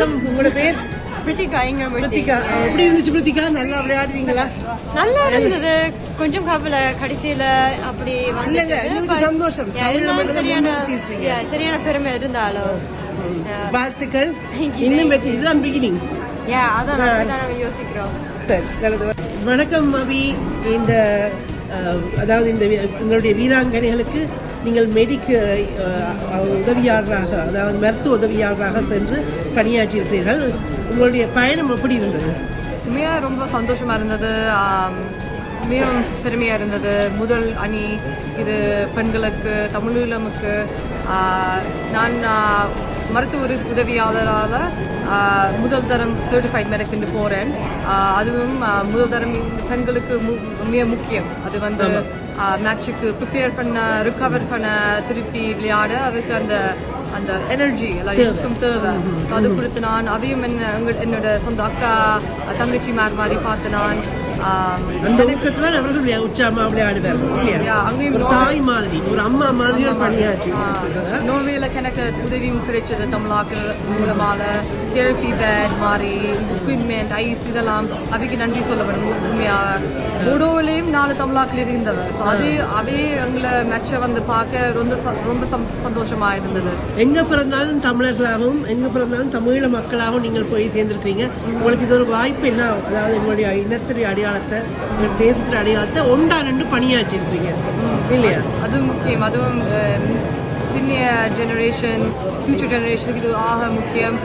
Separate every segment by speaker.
Speaker 1: வணக்கம் உங்களோட பேர்?
Speaker 2: பிரித்திகா எங்க
Speaker 1: பிரித்திகா எப்படி இருந்துச்சு பிரித்திகா நல்லா விளையாடுவீங்களா?
Speaker 2: நல்லா இருந்தது. கொஞ்சம் கவலை கடைசியில அப்படி But,
Speaker 1: சந்தோஷம்.
Speaker 2: சரியான சரியான பெருமை இருந்தாலும்.
Speaker 1: வாழ்த்துக்கள். இன்னும் வெற்றி. இதுதான் பிகினிங்
Speaker 2: அதான் யோசிக்கிறோம்.
Speaker 1: சரி நல்லது. வணக்கம் அபி இந்த அதாவது இந்த உங்களுடைய வீராங்கனைகளுக்கு நீங்கள் மெடிக்க உதவியாளராக அதாவது மருத்துவ உதவியாளராக சென்று பணியாற்றியிருக்கிறீர்கள். உங்களுடைய பயணம் எப்படி இருந்தது?
Speaker 3: மிக ரொம்ப சந்தோஷமா இருந்தது. மிகவும் பெருமையா இருந்தது. முதல் அணி இது பெண்களுக்கு தமிழீழமுக்கு நான் மருத்துவ உதவி- உதவியாளரால முதல் தரம் சர்டிஃபைட் மெடிக்கல் போறேன். ஆ, அதுவும் முதல் தரம் இந்த பெண்களுக்கு மு- மிக முக்கியம். அது வந்து மேட்சுக்கு ப்ரிப்பேர் பண்ண ரிகவர் பண்ண திருப்பி விளையாட அதுக்கு அந்த அந்த எனர்ஜி எல்லாம் இருக்கும் தேவை. அது கொடுத்து நான் அதையும் என்ன என்னோட சொந்த அக்கா தங்கச்சி மாதிரி பார்த்து நான்
Speaker 1: அந்த ஊக்கத்துல அவர்கள் விளையா- உற்சாகமா விளையாடுவார்கள் இல்லையா? ஒரு தாய் மாதிரி ஒரு அம்மா மாதிரி ஒரு பணியாற்றி
Speaker 3: நோர்வேல எனக்கு உதவியும் கிடைச்சது தமிழாக்கள் மூலமால தெரப்பி பேட் மாதிரி எக்யூப்மெண்ட் ஐஸ் இதெல்லாம் அவைக்கு நன்றி சொல்ல வேண்டும் உண்மையாக போடோவிலையும் நாலு தமிழாக்கள் இருந்தவர். ஸோ அது அவே எங்களை மேட்சை வந்து பார்க்க ரொம்ப ரொம்ப சந்தோஷமா இருந்தது.
Speaker 1: எங்க பிறந்தாலும் தமிழர்களாகவும் எங்க பிறந்தாலும் தமிழீழ மக்களாகவும் நீங்கள் போய் சேர்ந்திருக்கீங்க உங்களுக்கு இது ஒரு வாய்ப்பு என்ன அதாவது உங்களுடைய இனத்துடைய அடையாளத்தை உங்கள் தேசத்துடைய அடையாளத்தை ஒன்றா நின்று பணியாற்றி இல்லையா?
Speaker 3: அது முக்கியம். அதுவும் அஹ், ஜெனரேஷன் ஃபியூச்சர் ஜெனரேஷனுக்கு இது ஆக முக்கியம்.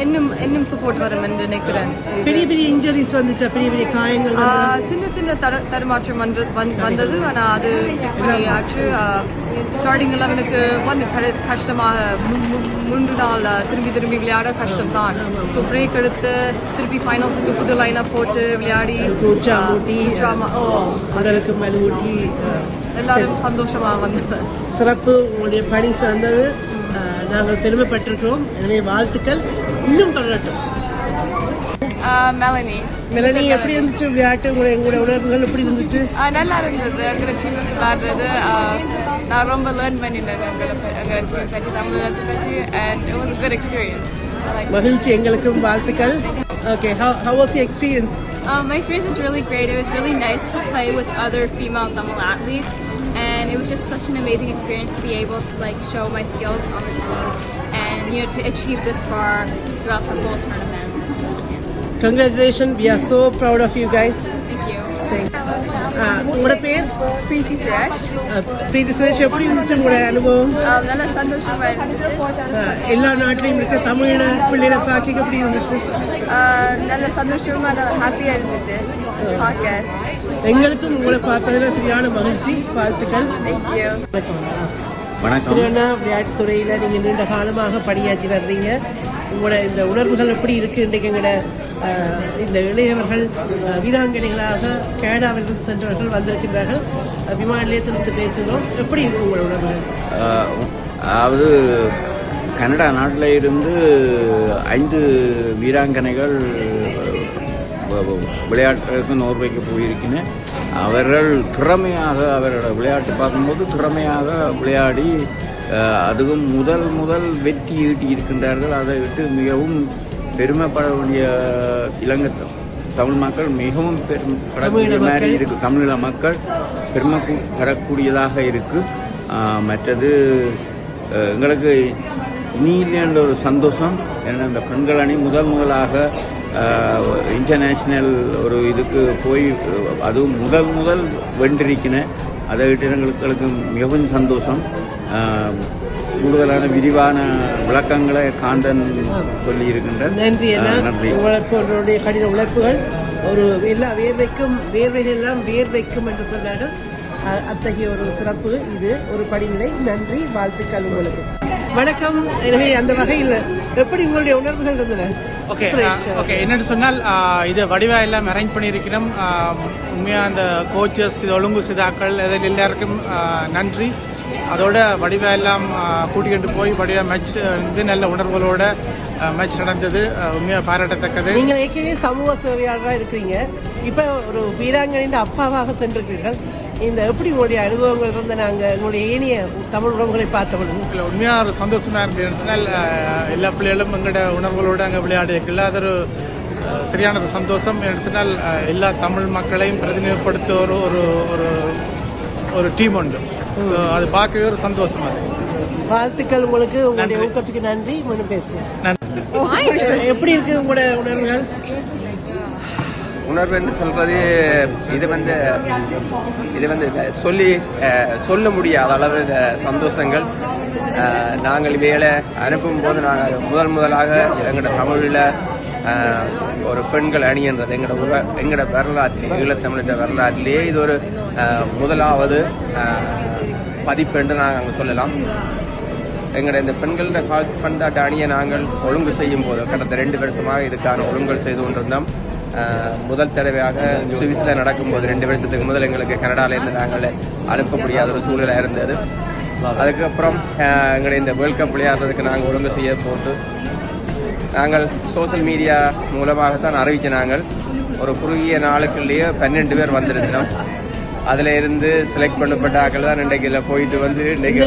Speaker 3: இன்னும் இன்னும் சப்போர்ட் வரும் என்று நினைக்கிறேன்
Speaker 1: பெரிய பெரிய இன்ஜுரிஸ் வந்துச்சா? பெரிய பெரிய காயங்கள்
Speaker 3: சின்ன சின்ன தர தருமாற்றம் வந்து வந்து- வந்தது. ஆனால் அது ஃபிக்ஸ் பண்ணி ஆச்சு ஸ்டார்டிங் லெவனுக்கு வந்து கஷ்டமாக மூன்று நாள் திரும்பி திரும்பி விளையாட கஷ்டம் தான் ஸோ பிரேக் எடுத்து திருப்பி ஃபைனல்ஸுக்கு புது லைனாக போட்டு விளையாடி ஓ
Speaker 1: உடலுக்கு மலுவூட்டி
Speaker 3: எல்லாரும் சந்தோஷமா வந்தது.
Speaker 1: சிறப்பு உங்களுடைய பணி சிறந்தது நாங்கள் பெருமைப்பட்டிருக்கிறோம். எனவே வாழ்த்துக்கள். இன்னும் தொடரட்டும்
Speaker 4: மெலனி.
Speaker 1: மெலனி எப்படி இருந்துச்சு விளையாட்டு? உங்களுடைய உங்களுடைய உணர்வுகள் எப்படி இருந்துச்சு?
Speaker 4: நல்லா இருந்தது. எங்களோட டீம் விளையாடுறது. ஆஹ் நான் ரொம்ப லேர்ன் பண்ணிட்டேன் எங்களை ப- எங்களோட டீம் பற்றி தமிழகத்தை பற்றி and it was a good experience. I like
Speaker 1: மகிழ்ச்சி எங்களுக்கும் வாழ்த்துக்கள். Okay how was your experience?
Speaker 5: Um, my experience was really great. It was really nice to play with other female Tamil athletes, and it was just such an amazing experience to be able to like show my skills on the team, and you know to achieve this far throughout the whole tournament. Yeah.
Speaker 1: congratulations we are so proud of you guys
Speaker 5: Thank you.
Speaker 1: ஆ, உங்களோட பேர்
Speaker 4: பிரீத்தி சுரேஷ்
Speaker 1: ஆ, பிரீத்தி சுரேஷ் எப்படி இருந்துச்சு உங்களோட அனுபவம்
Speaker 4: நல்ல சந்தோஷமா இருந்தது
Speaker 1: ஆ, எல்லா நாட்டிலையும் இருக்க தமிழ பிள்ளைகளை பார்க்க எப்படி இருந்துச்சு
Speaker 4: நல்ல சந்தோஷமா நல்ல ஹாப்பியா இருந்தது பார்க்க
Speaker 1: எங்களுக்கும் உங்களை பார்க்கறதுல சரியான மகிழ்ச்சி வாழ்த்துக்கள். வணக்கம்.
Speaker 6: வணக்கம்.
Speaker 1: திருவண்ணா விளையாட்டுத் துறையில நீங்க நீண்ட காலமாக பணியாற்றி வர்றீங்க. உங்களோட இந்த உணர்வுகள் எப்படி இருக்கு? இன்றைக்கு எங்களோட இந்த இளையவர்கள் வீராங்கனைகளாக கனடாவிலிருந்து சென்றவர்கள் வந்திருக்கின்றார்கள். விமான நிலையத்திலிருந்து பேசுகிறோம். எப்படி இருக்கு உங்களோட உணர்வுகள்?
Speaker 6: அதாவது கனடா நாட்டில் இருந்து ஐந்து வீராங்கனைகள் விளையாட்டுக்கு நோர்வேக்கு போயிருக்கின அவர்கள் திறமையாக அவரோட விளையாட்டு பார்க்கும்போது திறமையாக விளையாடி அதுவும் முதல் முதல் வெற்றி ஈட்டி இருக்கின்றார்கள். அதை விட்டு மிகவும் பெருமைப்பட வேண்டிய இலங்கை தமிழ் மக்கள் மிகவும் பெருமைப்படக்கூடிய
Speaker 1: தமிழீழ
Speaker 6: மாதிரி
Speaker 1: மக்கள்.
Speaker 6: இருக்கு. தமிழீழ மக்கள் பெருமை பெறக்கூடியதாக இருக்கு. ஆஹ் மற்றது எங்களுக்கு இனியிலேன்ற ஒரு சந்தோஷம். ஏன்னா இந்த பெண்கள் அணி முதல் முதலாக இன்டர்நேஷ்னல் ஒரு இதுக்கு போய் அதுவும் முதல் முதல் வென்றிருக்கின அதை விட்டு எங்களுக்கு மிகவும் சந்தோஷம். கூடுதலான விரிவான விளக்கங்களை காந்தன் சொல்லி இருக்கின்றார்
Speaker 1: நன்றி
Speaker 6: நன்றி.
Speaker 1: போன்றவருடைய கடின உழைப்புகள் ஒரு எல்லா வேர்வைக்கும் வேர்வைகள் எல்லாம் வேர்வைக்கும் என்று சொன்னார்கள். அத்தகைய ஒரு சிறப்பு இது ஒரு படிநிலை. நன்றி வாழ்த்துக்கள் உங்களுக்கு. வணக்கம். எனவே அந்த வகையில் எப்படி உங்களுடைய உணர்வுகள் இருந்தன?
Speaker 7: ஓகே. ஓகே என்னென்னு சொன்னால் ஆ, இது வடிவா எல்லாம் அரேஞ்ச் பண்ணியிருக்கிறோம். ஆ, உண்மையா அந்த கோச்சஸ் இது ஒழுங்கு சிதாக்கள் இதில் எல்லாருக்கும் ஆ, நன்றி. அதோட வடிவா எல்லாம் போய் வடிவா மேட்ச் வந்து நல்ல உணர்வுகளோட மேட்ச் நடந்தது. ஆ, உண்மையா பாராட்டத்தக்கது.
Speaker 1: நீங்கள் ஏற்கனவே சமூக சேவையாளராக இருக்கிறீங்க. இப்ப ஒரு வீராங்கனையின் அப்பாவாக சென்றிருக்கிறீர்கள். இந்த எப்படி உங்களுடைய அனுபவங்கள் இருந்த நாங்கள் எங்களுடைய ஏனைய தமிழ் உறவுகளை பார்த்த பொழுது
Speaker 7: இல்லை உண்மையாக ஒரு சந்தோஷமா இருந்தது. சொன்னால் அஹ், எல்லா பிள்ளைகளும் எங்களோட உணர்வுகளோடு அங்கே விளையாடிக்கல அது ஒரு சரியான ஒரு சந்தோஷம். சொன்னால் எல்லா தமிழ் மக்களையும் பிரதிநிதிப்படுத்த ஒரு ஒரு ஒரு ஒரு டீம் உண்டு. ஸோ அது பார்க்கவே ஒரு சந்தோஷமா இருக்கு.
Speaker 1: வாழ்த்துக்கள் உங்களுக்கு. உங்களுடைய
Speaker 7: நன்றி.
Speaker 1: ஊக்கத்துக்கு நன்றி. மீண்டும் பேசுகிறேன்
Speaker 7: நன்றி.
Speaker 1: எப்படி இருக்கு உங்களோட உணர்வுகள்?
Speaker 8: உணர்வு என்று சொல்வது இது வந்து இது வந்து சொல்லி சொல்ல முடியாத அளவு இந்த சந்தோஷங்கள். நாங்கள் வேலை அனுப்பும் போது நாங்கள் முதல் முதலாக எங்களோட தமிழில் ஒரு பெண்கள் அணின்றது எங்களோட உல எங்களோட வரலாற்றிலே ஈழத்தமிழ வரலாற்றிலேயே இது ஒரு முதலாவது பதிப்பு என்று நாங்கள் அங்கே சொல்லலாம். எங்களோட இந்த பெண்களோட கால் பந்தாட்ட அணியை நாங்கள் ஒழுங்கு செய்யும் போது கடந்த ரெண்டு வருஷமாக இதுக்கான ஒழுங்கல் செய்து கொண்டிருந்தோம். முதல் தடவையாக சுவிஸில் நடக்கும்போது ரெண்டு வருஷத்துக்கு முதல் எங்களுக்கு கனடாலேருந்து நாங்கள் அனுப்ப முடியாத ஒரு சூழ்நிலை இருந்தது. அதுக்கப்புறம் அஹ், எங்களுடைய இந்த வேர்ல்ட் கப் விளையாடுறதுக்கு நாங்கள் ஒழுங்கு செய்ய போட்டு நாங்கள் சோசியல் மீடியா மூலமாகத்தான் அறிவிச்ச நாங்கள். ஒரு குறுகிய நாளுக்குள்ளேயே பன்னெண்டு பேர் வந்திருந்தோம். அதில் இருந்து செலக்ட் பண்ணப்பட்ட ஆக்கள் தான் இன்றைக்கு இதில் போயிட்டு வந்து இன்றைக்கு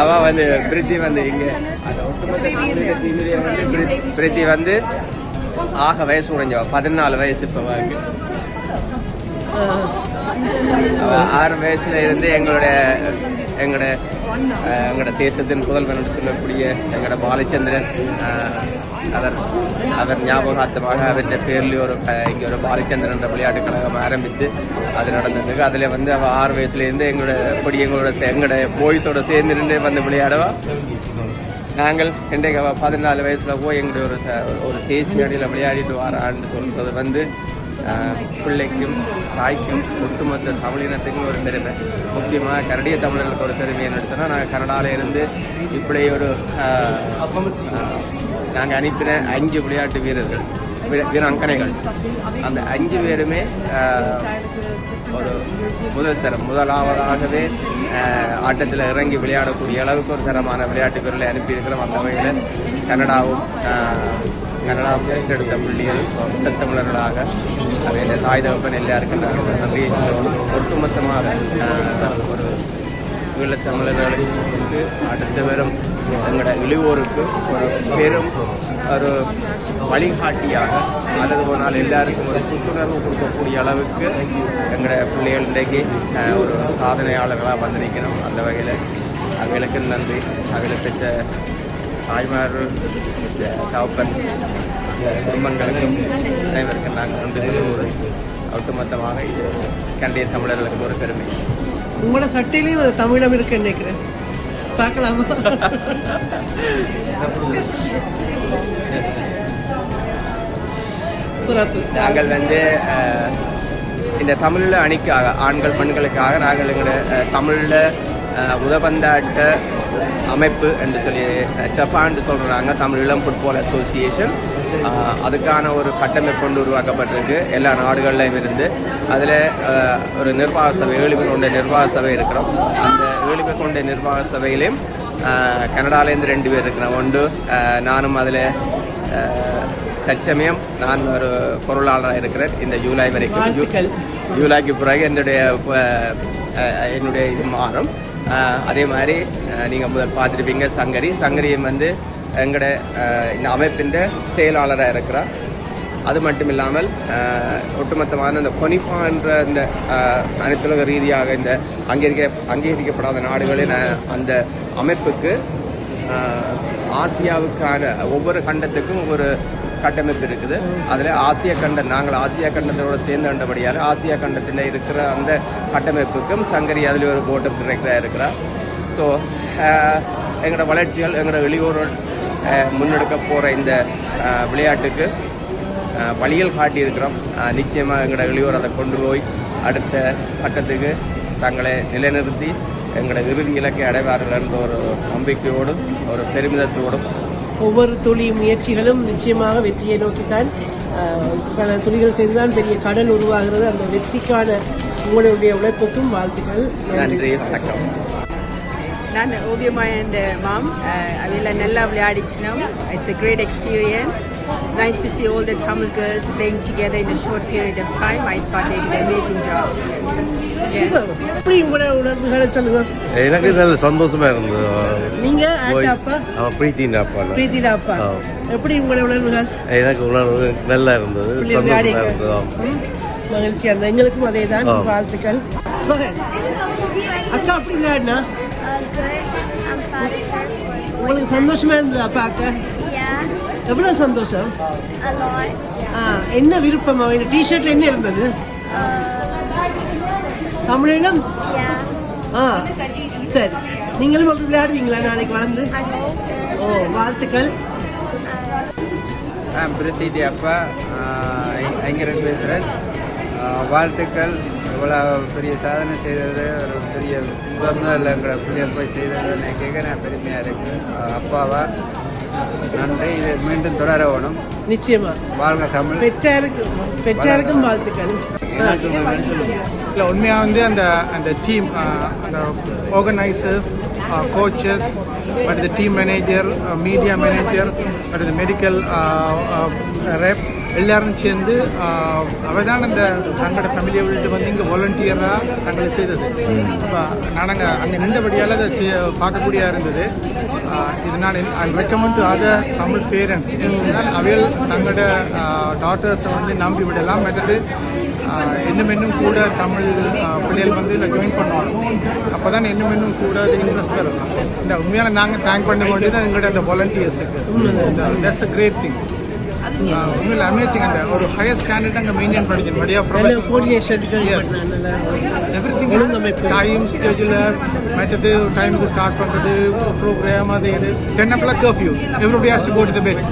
Speaker 8: அவ வந்து பிரித்தி வந்து இங்க. வந்து பிரி- பிரித்தி வந்து ஆக வயசு உறைஞ்சவ பதினாலு வயசு இப்போ அவ ஆறு வயசுல இருந்து எங்களோட எங்களோட எங்களோட தேசத்தின் புதல்வன் என்று சொல்லக்கூடிய எங்களோட பாலச்சந்திரன் அவர் அவர் ஞாபகார்த்தமாக அவருடைய பேர்ல ஒரு இங்கே ஒரு பாலச்சந்திரன் என்ற விளையாட்டு கழகம் ஆரம்பித்து அது நடந்திருக்கு. அதில் வந்து அவள் ஆறு வயசுலேருந்து எங்களோட கொடி எங்களோட எங்களோட பாய்ஸோட சேர்ந்து நின்று வந்து விளையாடவா? நாங்கள் இன்றைக்கு அவ பதினாலு வயசில் போய் எங்களுடைய ஒரு ஒரு தேசிய அடியில் விளையாடிட்டு வரான்னு சொல்கிறது வந்து பிள்ளைக்கும் தாய்க்கும் ஒட்டுமொத்த தமிழினத்துக்கும் ஒரு பெருமை. முக்கியமாக கனடிய தமிழர்களுக்கு ஒரு பெருமை என்ன சொன்னால் நாங்கள் கனடால இருந்து இப்படி ஒரு நாங்கள் அனுப்பின அஞ்சு விளையாட்டு வீரர்கள் வீர- வீராங்கனைகள். அந்த அஞ்சு பேருமே ஒரு முதல் தரம் முதலாவதாகவே ஆட்டத்தில் இறங்கி விளையாடக்கூடிய அளவுக்கு ஒரு தரமான விளையாட்டு வீரர்களை அனுப்பியிருக்கிறோம் அந்த வகையில். கனடாவும் ஆஹ், தேர்ந்தெடுத்த புள்ளிகள் தமிழர்களாக அது தாய் தகப்பன் எல்லாருக்கும் நாங்கள் நன்றியை ஒட்டுமொத்தமாக ஒரு ஈழத்தமிழர்களுக்கு அடுத்த வரும் எங்களோட இளைவோருக்கு ஒரு பெரும் ஒரு வழிகாட்டியாக அல்லது போனால் எல்லாருக்கும் ஒரு புத்துணர்வு கொடுக்கக்கூடிய அளவுக்கு எங்களோட பிள்ளைகள் இன்றைக்கு ஒரு சாதனையாளர்களாக வந்து நிற்கணும் அந்த வகையில் அவர்களுக்கு நன்றி. அவர்களை பெற்ற தாய்மார் தகப்பன் குடும்பங்களுக்கும் அனைவருக்கும் நாங்கள் நன்றி ஒரு ஒட்டுமொத்தமாக இது கண்டிய தமிழர்களுக்கு ஒரு பெருமை.
Speaker 1: உங்களோட சட்டையிலையும் ஒரு தமிழம் இருக்கு நினைக்கிறேன். பார்க்கலாமா? சிறப்பு.
Speaker 8: நாங்கள் வந்து இந்த தமிழில் அணிக்காக ஆண்கள் பெண்களுக்காக நாங்கள் எங்களோட தமிழில் உதபந்தாட்ட அமைப்பு என்று சொல்லி ஜப்பான் சொல்கிறாங்க தமிழ் இளம் ஃபுட்பால் அசோசியேஷன் அதுக்கான ஒரு கட்டமைப்பு கொண்டு உருவாக்கப்பட்டிருக்கு எல்லா நாடுகள்லையும் இருந்து அதில் ஒரு நிர்வாக சபை ஏழு பேர் கொண்ட நிர்வாக சபை இருக்கிறோம் அந்த ஏழு பேர் கொண்ட நிர்வாக சபையிலையும் கனடாலேருந்து ரெண்டு பேர் இருக்கிறோம் ஒன்று நானும் அதில் தற்சமயம் நான் ஒரு பொருளாளராக இருக்கிறேன் இந்த ஜூலை வரைக்கும் ஜூலைக்கு பிறகு என்னுடைய என்னுடைய இது மாறும் அதே மாதிரி நீங்கள் முதல் பார்த்துருப்பீங்க சங்கரி. சங்கரியும் வந்து எங்களோட இந்த அமைப்பின் செயலாளராக இருக்கிறார். அது மட்டும் இல்லாமல் ஒட்டுமொத்தமான இந்த கொனிஃபான்ற இந்த அனைத்துலக ரீதியாக இந்த அங்கீகரிக்க அங்கீகரிக்கப்படாத நாடுகளின் அந்த அமைப்புக்கு ஆசியாவுக்கான ஒவ்வொரு கண்டத்துக்கும் ஒவ்வொரு கட்டமைப்பு இருக்குது. அதில் ஆசிய கண்டம் நாங்கள் ஆசியா கண்டத்தோட சேர்ந்து கண்டபடியால் ஆசியா கண்டத்தில் இருக்கிற அந்த கட்டமைப்புக்கும் சங்கரி அதில் ஒரு போட்டம் டிரெக்டராக இருக்கிறார். ஸோ எங்களோட வளர்ச்சிகள் எங்களோட வெளியூர் முன்னெடுக்க போகிற இந்த விளையாட்டுக்கு வழிகள் காட்டியிருக்கிறோம். நிச்சயமாக எங்களோட வெளியூர் அதை கொண்டு போய் அடுத்த கட்டத்துக்கு தங்களை நிலைநிறுத்தி எங்களோட இறுதி இலக்கை அடைவார்கள் என்ற ஒரு நம்பிக்கையோடும் ஒரு பெருமிதத்தோடும்
Speaker 1: ஒவ்வொரு துளி முயற்சிகளும் நிச்சயமாக வெற்றியை நோக்கித்தான் ஆஹ், பல துளிகள் செய்துதான் பெரிய கடல் உருவாகிறது. அந்த வெற்றிக்கான உங்களுடைய உழைப்புக்கும் வாழ்த்துக்கள். நன்றி
Speaker 8: வணக்கம்.
Speaker 9: நான் ஓவியமாயன் மாம் அதில் நல்லா விளையாடிச்சினோம். It's a great experience. It's nice to see all the Tamil girls playing together in a short period of time. I thought they did an amazing job.
Speaker 10: எனக்கு நல்ல சந்தோஷமா இருந்தது.
Speaker 1: நீங்க அப்பா?
Speaker 10: பிரீத்தின் அப்பா நான்.
Speaker 1: பிரீத்திலா அப்பா. எப்படி உங்களோட உணர்வுகள்?
Speaker 10: எனக்கு உணர்வு நல்லா இருந்தது. சந்தோஷமா
Speaker 1: ஆடிக்க.
Speaker 10: இருந்தது.
Speaker 1: எங்களுக்கும் அதே தான். வாழ்த்துக்கள். அக்கா அப்படி விளையாடினா? உங்களுக்கு சந்தோஷமா இருந்தது அப்பா அக்கா எவ்வளவு சந்தோஷம்? ஆ, என்ன விருப்பம்? அவன் டிஷர்ட்ல என்ன இருந்தது? தமிழிலும்? ஆ சரி. நீங்களும் அப்படி விளையாடுவீங்களா நாளைக்கு வளர்ந்து? ஓ வாழ்த்துக்கள்.
Speaker 11: நான் பிரித்திடி அப்பா. ஐங்கரன் பேசுகிறேன் வாழ்த்துக்கள். இவ்வளோ பெரிய சாதனை செய்தது ஒரு பெரிய முதல் முதல்ல எங்களை பிள்ளைகள் போய் செய்தது. கேட்க நான் பெருமையாக இருக்கு. அப்பாவா நன்றி. இது மீண்டும் தொடர வேணும்.
Speaker 1: நிச்சயமா.
Speaker 11: வாழ்க தமிழ்.
Speaker 1: பெற்றாருக்கு பெற்றாருக்கும் வாழ்த்துக்கள்.
Speaker 7: இல்லை உண்மையாக வந்து அந்த அந்த டீம் அந்த ஆர்கனைசர்ஸ் கோச்சஸ் அடுத்த டீம் மேனேஜர் மீடியா மேனேஜர் அடுத்த மெடிக்கல் ரெப் எல்லாரும் சேர்ந்து அவள் தான் அந்த தங்களோட ஃபேமிலியை விட்டு வந்து இங்கே வாலண்டியராக தங்களை செய்தது. அப்போ நாங்கள் அங்கே நின்றபடியால் அதை செய்ய பார்க்கக்கூடியதாக இருந்தது. இது நான் I recommend to other Tamil parents அவையில் தங்களோட டாட்டர்ஸை வந்து நம்பி விடலாம். மற்றது இன்னும் இன்னும் கூட தமிழ் பிள்ளைகள் வந்து இதில் ஜாயின் பண்ணுவாங்க அப்போ தான் இன்னும் இன்னும் கூட அது இன்ட்ரெஸ்ட் பெறலாம். இந்த உண்மையான நாங்கள் தேங்க் பண்ண வேண்டியது எங்களோட அந்த வாலண்டியர்ஸுக்கு தட்ஸ் அ கிரேட் திங் உண்மையில் அமேசிங் அந்த ஒரு ஹையர் ஸ்டாண்டர்ட் அங்கே மெயின்டைன் பண்ணிக்கணும். வழியா
Speaker 1: நல்ல கோஆர்டினேஷன்
Speaker 7: Yes.
Speaker 1: எவ்ரிதிங் ஒழுங்கமைப்பு.
Speaker 7: டைம் ஸ்கெட்யூலர் மற்றது டைமுக்கு ஸ்டார்ட் பண்ணுறது ப்ரோக்ராம் அது இது. Ten o'clock curfew everybody has to go to the bed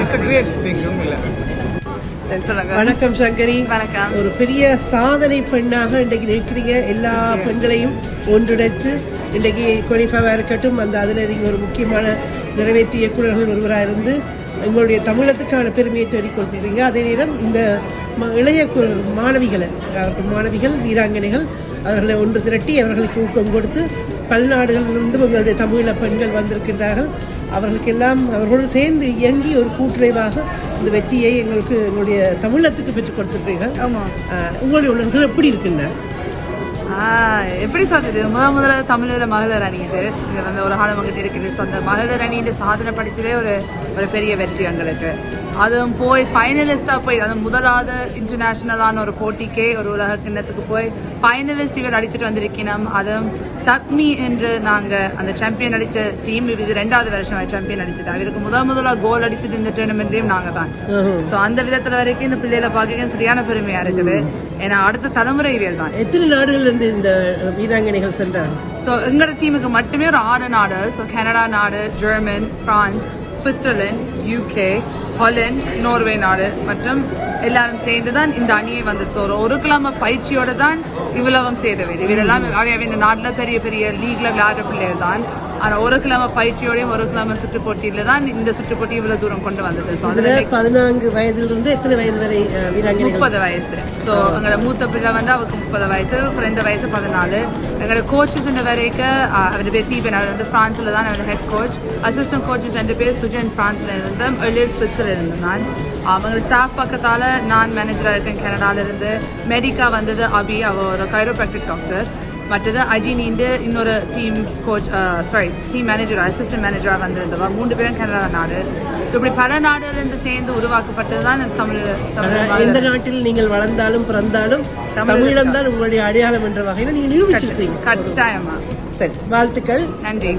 Speaker 7: it's a great thing உண்மையில்
Speaker 1: வணக்கம் சங்கரி.
Speaker 12: வணக்கம்.
Speaker 1: ஒரு பெரிய சாதனை பெண்ணாக இன்றைக்கு நிற்கிறீங்க. எல்லா பெண்களையும் ஒன்றிணைச்சு இன்றைக்கு கொனிஃபாவாக இருக்கட்டும் அந்த அதில் நீங்கள் ஒரு முக்கியமான நிறைவேற்று இயக்குநர்கள் ஒருவராக இருந்து எங்களுடைய தமிழத்துக்கான பெருமையை தேடிக் கொடுத்துருக்கீங்க அதே நேரம் இந்த ம- இளைய மாணவிகளை மாணவிகள் வீராங்கனைகள் அவர்களை ஒன்று திரட்டி அவர்களுக்கு ஊக்கம் கொடுத்து பல்நாடுகளிலிருந்து எங்களுடைய தமிழ பெண்கள் வந்திருக்கின்றார்கள். அவர்களுக்கெல்லாம் அவர்களோடு சேர்ந்து இயங்கி ஒரு கூட்டுறைவாக இந்த வெற்றியை எங்களுக்கு எங்களுடைய தமிழத்துக்கு பெற்றுக் கொடுத்திருக்கிறீர்கள்.
Speaker 12: ஆமாம்
Speaker 1: உங்களுடைய உணர்வுகள் எப்படி இருக்குன்னா
Speaker 12: ஆஹ் எப்படி சொல்றது முத முதல்ல தமிழர் மகளிர் அணி இது. இது வந்து ஒரு காலம் அங்கிட்டு இருக்குது. ஸோ அந்த மகளிர் அணியின் சாதனை படிச்சதே ஒரு ஒரு பெரிய வெற்றி எங்களுக்கு. அதுவும் போய் ஃபைனலிஸ்டாக போய் அது முதலாவது இன்டர்நேஷ்னலான ஒரு போட்டிக்கே ஒரு உலக கிண்ணத்துக்கு போய் ஃபைனலிஸ்ட் இவர் அடிச்சுட்டு வந்திருக்கணும். அதுவும் சப்மி என்று நாங்கள் அந்த சாம்பியன் அடித்த டீம் இது ரெண்டாவது வருஷம் சாம்பியன் அடிச்சது அவருக்கு முதல் முதலாக கோல் அடிச்சது இந்த டோர்னமெண்ட்லேயும் நாங்கள் தான் ஸோ அந்த விதத்தில் வரைக்கும் இந்த பிள்ளைகளை பார்க்க சரியான பெருமையாக இருக்குது. ஏன்னா அடுத்த தலைமுறை இவியல் தான்.
Speaker 1: எத்தனை நாடுகள் இருந்து இந்த வீராங்கனைகள் சென்றார்கள்?
Speaker 12: ஸோ எங்களோட டீமுக்கு மட்டுமே ஒரு ஆறு நாடு. ஸோ கனடா நாடு German France Switzerland UK Holland Norway நாடு மற்றும் எல்லாரும் சேர்ந்து தான் இந்த அணியை வந்துச்சு. ஒரு ஒரு கிழமை பயிற்சியோட தான் இவ்வளவும் செய்தவை இவரெல்லாம் அவை இந்த நாட்டில் பெரிய பெரிய லீக்ல விளையாடுற பிள்ளைகள் தான் ஆனால் ஒரு கிழமை பயிற்சியோடையும் ஒரு கிழமை சுற்று போட்டியில தான் இந்த சுற்று போட்டி இவ்வளவு தூரம் கொண்டு வந்தது. ஸோ அதில்
Speaker 1: பதினான்கு வயதிலிருந்து எத்தனை வயது வரை
Speaker 12: முப்பது வயசு. ஸோ எங்களோட மூத்த பிள்ளை வந்து அவருக்கு முப்பது வயசு குறைந்த வயசு பதினாலு. எங்களோட கோச்சஸ் இந்த வரைக்கும் அவர் பேர் தீபன் அவர் வந்து ஃப்ரான்ஸில் தான் அவர் ஹெட் கோச் அசிஸ்டன்ட் கோச்சஸ் ரெண்டு பேர் சுஜன் ஃப்ரான்ஸில் இருந்தேன் எழில் ஸ்விட்ஸில் இருந்தேன் நான் அவங்களோட ஸ்டாஃப் பக்கத்தால் நான் மேனேஜராக இருக்கேன் கனடால இருந்து. மெடிக்கா வந்தது அபி அவ ஒரு கைரோப்ராக்டிக் டாக்டர் மற்றது அஜினிண்டு இன்னொரு team coach sorry team manager assistant மேனேஜராக வந்திருந்தவா. மூன்று பேரும் கனடா நாடு. ஸோ இப்படி பல நாடுகளிலிருந்து சேர்ந்து உருவாக்கப்பட்டது தான் தமிழ்
Speaker 1: எந்த நாட்டில் நீங்கள் வளர்ந்தாலும் பிறந்தாலும்
Speaker 12: தமிழ்
Speaker 1: தமிழம் தான். உங்களுடைய அடையாளம் என்ற வகையில் நீங்கள் நிரூபிச்சிருக்கீங்க
Speaker 12: கட்டாயமா.
Speaker 1: சரி வாழ்த்துக்கள்.
Speaker 12: நன்றி.